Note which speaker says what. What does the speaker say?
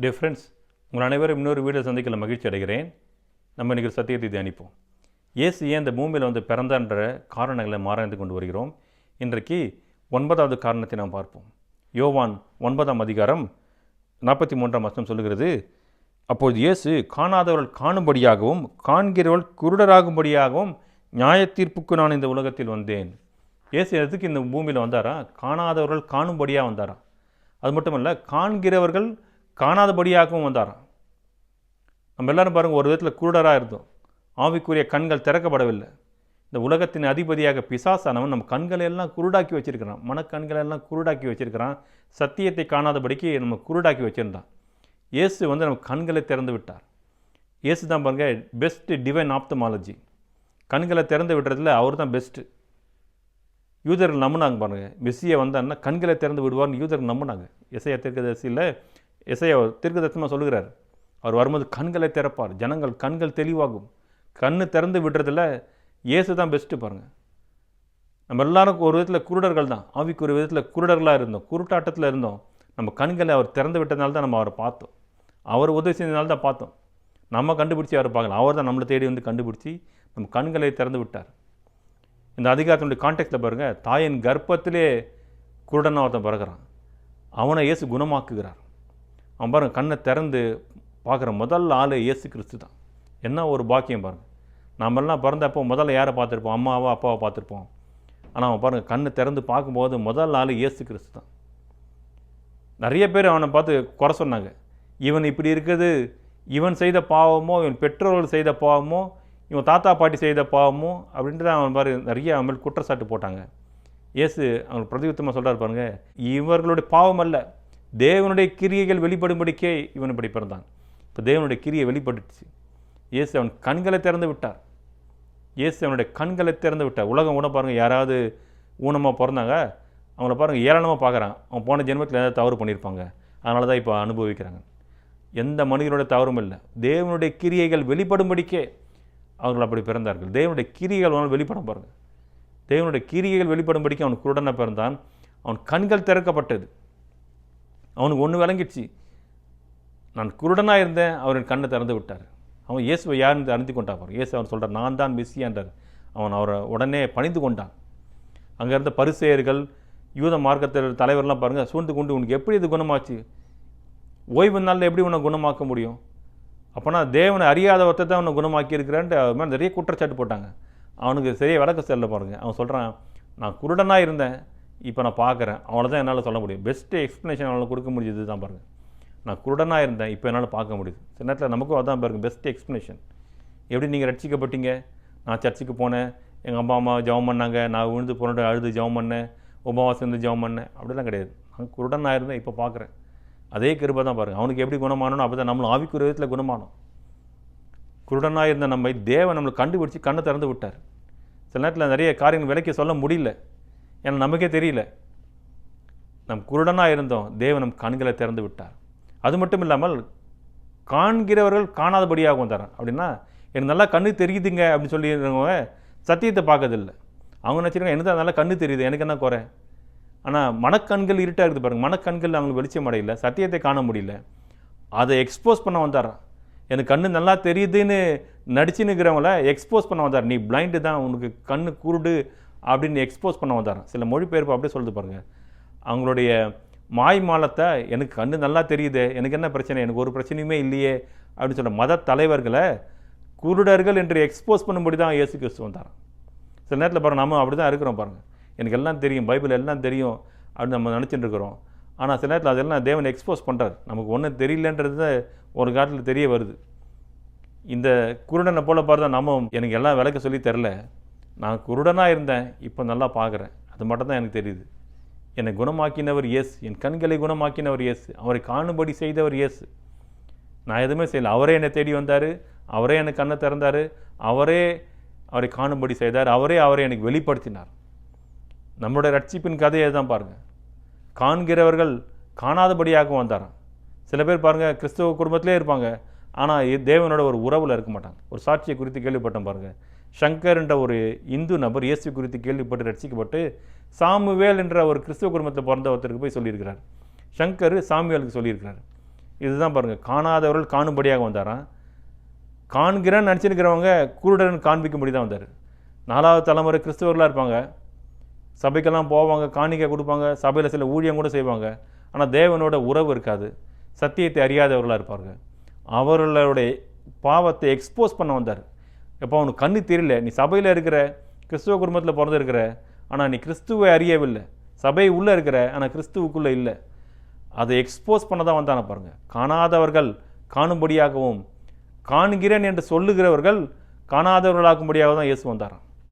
Speaker 1: Difference friends உங்கள் அனைவரும் இன்னொரு வீடியோ சந்திக்கல மகிழ்ச்சி அடைகிறேன். நம்ம இன்றைக்கி சத்தியத்தை தியானிப்போம். இயேசு ஏன் இந்த பூமியில் வந்து பிறந்தான்ற காரணங்களை மாறாய்ந்து கொண்டு வருகிறோம்? இன்றைக்கு ஒன்பதாவது காரணத்தை நாம் பார்ப்போம். யோவான் ஒன்பதாம் அதிகாரம் நாற்பத்தி மூன்றாம் வருஷம் சொல்லுகிறது அப்போது இயேசு காணாதவர்கள் காணும்படியாகவும் காண்கிறவர்கள் குருடராகும்படியாகவும் நியாயத்தீர்ப்புக்கு நான் இந்த உலகத்தில் வந்தேன். இயேசு எதுக்கு இந்த பூமியில் வந்தாரா? காணாதவர்கள் காணும்படியாக வந்தாரா? அது மட்டும் இல்லை காண்கிறவர்கள் காணாதபடியாகவும் வந்தாராம். நம்ம எல்லாரும் பாருங்கள் ஒரு விதத்தில் குருடராக இருந்தோம். ஆவிக்குரிய கண்கள் திறக்கப்படவில்லை. இந்த உலகத்தின் அதிபதியாக பிசாசானவன் நம்ம கண்களை எல்லாம் குருடாக்கி வச்சிருக்கிறான். மனக்கண்களை எல்லாம் குருடாக்கி வச்சிருக்கிறான். சத்தியத்தை காணாதபடிக்கு நம்ம குருடாக்கி வச்சுருந்தான். இயேசு வந்து நம்ம கண்களை திறந்து விட்டார். இயேசு தான் பாருங்கள் பெஸ்ட்டு டிவைன் ஆப்தமாலஜி கண்களை திறந்து விடுறதுல அவர் தான் பெஸ்ட்டு யூதர்கள் நம்பினாங்க பாருங்கள் மெஸ்ஸியை வந்தான்னா கண்களை திறந்து விடுவார்னு யூதர்கள் நம்பினாங்க. இசையா தீர்க்கதரிசியில் இசையா தீர்க்கதரிசனமாக சொல்லுகிறார். அவர் வரும்போது கண்களை திறப்பார். ஜனங்கள் கண்கள் தெளிவாகும். கண்ணு திறந்து விடுறதுல இயேசு தான் பெஸ்ட்டு பாருங்கள் நம்ம எல்லாரும் ஒரு விதத்தில் குருடர்கள் தான். ஆவிக்கு ஒரு விதத்தில் குருடர்களாக இருந்தோம். குருட்டாட்டத்தில் இருந்தோம். நம்ம கண்களை அவர் திறந்து விட்டதுனால தான் நம்ம அவரை பார்த்தோம். அவர் உதவி செஞ்சதுனால தான் பார்த்தோம். நம்ம கண்டுபிடிச்சி அவரை பார்க்கலாம் அவர் தான் நம்மளை தேடி வந்து கண்டுபிடிச்சி நம்ம கண்களை திறந்து விட்டார். இந்த அதிகாரத்தினுடைய கான்டெக்ட்டில் பாருங்கள் தாயின் கர்ப்பத்திலே குருடனாக ஒருத்தன் பிறகுறான் அவனை இயேசு குணமாக்குகிறார். அவன் பாருங்கள் கண்ணை திறந்து பார்க்குற முதல் ஆள் இயேசு கிறிஸ்து தான். என்ன ஒரு பாக்கியம் பாருங்கள் நாமெல்லாம் பிறந்தப்போ முதல்ல யாரை பார்த்துருப்போம்? அம்மாவோ அப்பாவை பார்த்துருப்போம். ஆனால் அவன் பாருங்கள் கண்ணை திறந்து பார்க்கும்போது முதல் ஆள் இயேசு கிறிஸ்து தான். நிறைய பேர் அவனை பார்த்து குறை சொன்னாங்க. இவன் இப்படி இருக்குது. இவன் செய்த பாவமோ இவன் பெற்றோர்கள் செய்த பாவமோ இவன் தாத்தா பாட்டி செய்த பாவமோ அப்படின்ட்டு தான் அவன் பாரு நிறைய அவன் குற்றச்சாட்டு போட்டாங்க. இயேசு அவங்களுக்கு பிரதியுத்தமாக சொல்கிறார் பாருங்கள் இவர்களுடைய பாவம் அல்ல. தேவனுடைய கிரியைகள் வெளிப்படும்படிக்கே இவன் இப்படி பிறந்தான். இப்போ தேவனுடைய கிரியை வெளிப்பட்டுச்சு இயேசு அவன் கண்களை திறந்து விட்டார். இயேசு அவனுடைய கண்களை திறந்து விட்டார். உலகம் ஊன பாருங்கள் யாராவது ஊனமாக பிறந்தாங்க அவங்கள பாருங்கள் ஏளனமாக பார்க்குறான் அவன் போன ஜென்மத்தில் ஏதாவது தவறு பண்ணியிருப்பாங்க அதனால தான் இப்போ அனுபவிக்கிறாங்க. எந்த மனிதனுடைய தவறும் இல்லை. தேவனுடைய கிரியைகள் வெளிப்படும்படிக்கே அவர்கள் அப்படி பிறந்தார்கள். தேவனுடைய கிரியைகள் அவனால் வெளிப்படம் பாருங்கள் தேவனுடைய கிரியைகள் வெளிப்படும்படிக்கு அவன் குருடனை பிறந்தான். அவன் கண்கள் திறக்கப்பட்டது. அவனுக்கு ஒன்று விளங்கிடுச்சு. நான் குருடனாக இருந்தேன் அவரின் கண்ணை திறந்து விட்டார். அவன் இயேசுவை யாருன்னு அறிந்து கொண்டான் பாருங்க இயேசு அவன் சொல்கிறார் நான் தான் மெஸ்ஸியான்றார் அவன் அவரை உடனே பணிந்து கொண்டான். அங்கே இருந்த பரிசெயர்கள் யூத மார்க்கத்தில் தலைவர்லாம் பாருங்கள் சூழ்ந்து கொண்டு உனக்கு எப்படி இது குணமாச்சு? ஓய்வு நாளில் எப்படி உன்னை குணமாக்க முடியும்? அப்போனா தேவனை அறியாத ஒருத்தர் தான் உன்னை குணமாக்கி இருக்கிறான்ட்டு அவன் மேலே நிறைய குற்றச்சாட்டு போட்டாங்க. அவனுக்கு சரியாக விளக்க செல்ல பாருங்கள் அவன் சொல்கிறான் நான் குருடனாக இருந்தேன் இப்போ நான் பார்க்குறேன். அவ்வளோதான் என்னால் சொல்ல முடியும். பெஸ்ட்டு எக்ஸ்ப்ளனேஷன் அவனால் கொடுக்க முடியுது தான் பாருங்கள் நான் குருடனாக இருந்தேன் இப்போ என்னால் பார்க்க முடியுது. சில நேரத்தில் நமக்கும் அதான் பாருங்க பெஸ்ட் எக்ஸ்ப்ளனேஷன் எப்படி நீங்கள் ரட்சிக்கப்பட்டீங்க? நான் சர்ச்சுக்கு போனேன் எங்கள் அம்மா அம்மா ஜெபம் பண்ணாங்க நான் விழுந்து போனோட அழுது ஜெபம் பண்ணேன் உபவாசம் இருந்து ஜெபம் பண்ணேன். அப்படிலாம் கிடையாது. நான் குருடனாக இருந்தேன் இப்போ பார்க்குறேன். அதே கிருபை தான் பாருங்கள் அவனுக்கு எப்படி குணமானோ அப்போ தான் நம்மளும் ஆவிக்குரிய விதத்தில் குணமானோம். குருடனாக இருந்த நம்மை தேவன் நம்மளை கண்டுபிடிச்சி கண்ணை திறந்து விட்டார். சில நேரத்தில் நிறைய காரியங்கள் விலைக்கு சொல்ல முடியல. ஏன்னா நமக்கே தெரியல. நம் குருடனாக இருந்தோம். தேவன் நம் கண்களை திறந்து விட்டார். அது மட்டும் இல்லாமல் காண்கிறவர்கள் காணாதபடியாகவும் தரேன் அப்படின்னா எனக்கு நல்லா கண்ணு தெரியுதுங்க அப்படின்னு சொல்லிடுறவங்க சத்தியத்தை பார்க்கறதில்ல. அவங்க நினச்சிருக்காங்க எனக்கு நல்லா கண்ணு தெரியுது. எனக்கு என்ன குறை? ஆனால் மனக்கண்கள் இருட்டாக இருக்குது பாருங்கள் மனக்கண்கள் அவங்களுக்கு வெளிச்சம் அடையல. சத்தியத்தை காண முடியல. அதை எக்ஸ்போஸ் பண்ண வந்தாராம் எனக்கு கண்ணு நல்லா தெரியுதுன்னு நடிச்சுன்னுக்கிறவங்கள எக்ஸ்போஸ் பண்ண வந்தார். நீ பிளைண்டு தான். உனக்கு கண்ணு குருடு அப்படின்னு எக்ஸ்போஸ் பண்ண வந்தாரன் சில மொழிபெயர்ப்பு அப்படியே சொல்லுது பாருங்கள் அவங்களுடைய மாய் மாலத்தை எனக்கு கண்ணு நல்லா தெரியுது எனக்கு என்ன பிரச்சனை? எனக்கு ஒரு பிரச்சனையுமே இல்லையே அப்படின்னு சொல்ல மத தலைவர்களை குருடர்கள் என்று எக்ஸ்போஸ் பண்ணும்படி தான் இயேசு கிறிஸ்து வந்தாரன் சில நேரத்தில் பாருங்கள் நம்ம அப்படி தான் இருக்கிறோம் பாருங்கள் எனக்கு எல்லாம் தெரியும் பைபிள் எல்லாம் தெரியும் அப்படின்னு நம்ம நினச்சிட்டு இருக்கிறோம். ஆனால் சில நேரத்தில் அதெல்லாம் தேவன் எக்ஸ்போஸ் பண்ணுறார் நமக்கு ஒன்றும் தெரியலன்றது ஒரு காலத்தில் தெரிய வருது. இந்த குருடனை போல பார்த்தா நம்ம எனக்கு எல்லாம் விளக்க சொல்லி தெரில. நான் குருடனாக இருந்தேன் இப்போ நல்லா பார்க்குறேன் அது மட்டும் தான் எனக்கு தெரியுது. என்னை குணமாக்கினவர் இயேசு என் கண்களை குணமாக்கினவர் இயேசு அவரை காணும்படி செய்தவர் இயேசு. நான் எதுவுமே செய்யலை. அவரே என்னை தேடி வந்தார் அவரே எனக்கு கண்ணை திறந்தார் அவரே அவரை காணும்படி செய்தார் அவரே அவரை எனக்கு வெளிப்படுத்தினார். நம்மளுடைய ரட்சிப்பின் கதையை தான் பாருங்கள் காண்கிறவர்கள் காணாதபடியாக வந்தாராம். சில பேர் பாருங்கள் கிறிஸ்தவ குடும்பத்திலே இருப்பாங்க. ஆனால் தேவனோட ஒரு உறவில் இருக்க மாட்டாங்க. ஒரு சாட்சியை குறித்து கேள்விப்பட்டேன் பாருங்கள் ஷங்கர் என்ற ஒரு இந்து நபர் இயேசு குறித்து கேள்விப்பட்டு ரட்சிக்கப்பட்டு சாமுவேல் என்ற ஒரு கிறிஸ்துவ குடும்பத்தில் பிறந்த ஒருத்தருக்கு போய் சொல்லியிருக்கிறார். ஷங்கர் சாமுவேலுக்கு சொல்லியிருக்கிறார். இதுதான் பாருங்கள் காணாதவர்கள் காணும்படியாக வந்தாராம். காண்கிறேன்னு நினச்சிருக்கிறவங்க குருடன் காண்பிக்கும்படி தான் வந்தார். நாலாவது தலைமுறை கிறிஸ்தவர்களாக இருப்பாங்க. சபைக்கெல்லாம் போவாங்க காணிக்கை கொடுப்பாங்க சபையில் சில ஊழியம் கூட செய்வாங்க. ஆனால் தேவனோட உறவு இருக்காது. சத்தியத்தை அறியாதவர்களாக இருப்பாருங்க அவர்களுடைய பாவத்தை எக்ஸ்போஸ் பண்ண வந்தார். எப்போ அவனுக்கு கண்ணு தெரியல. நீ சபையில் இருக்கிற கிறிஸ்துவ குடும்பத்தில் பிறந்திருக்கிற ஆனால் நீ கிறிஸ்துவை அறியவில்லை. சபை உள்ளே இருக்கிற ஆனால் கிறிஸ்துவுக்குள்ளே இல்லை. அதை எக்ஸ்போஸ் பண்ண தான் வந்தான பாருங்கள் காணாதவர்கள் காணும்படியாகவும் காண்கிறேன் என்று சொல்லுகிறவர்கள் காணாதவர்களாக்கும்படியாக தான் இயேசு வந்தாரான்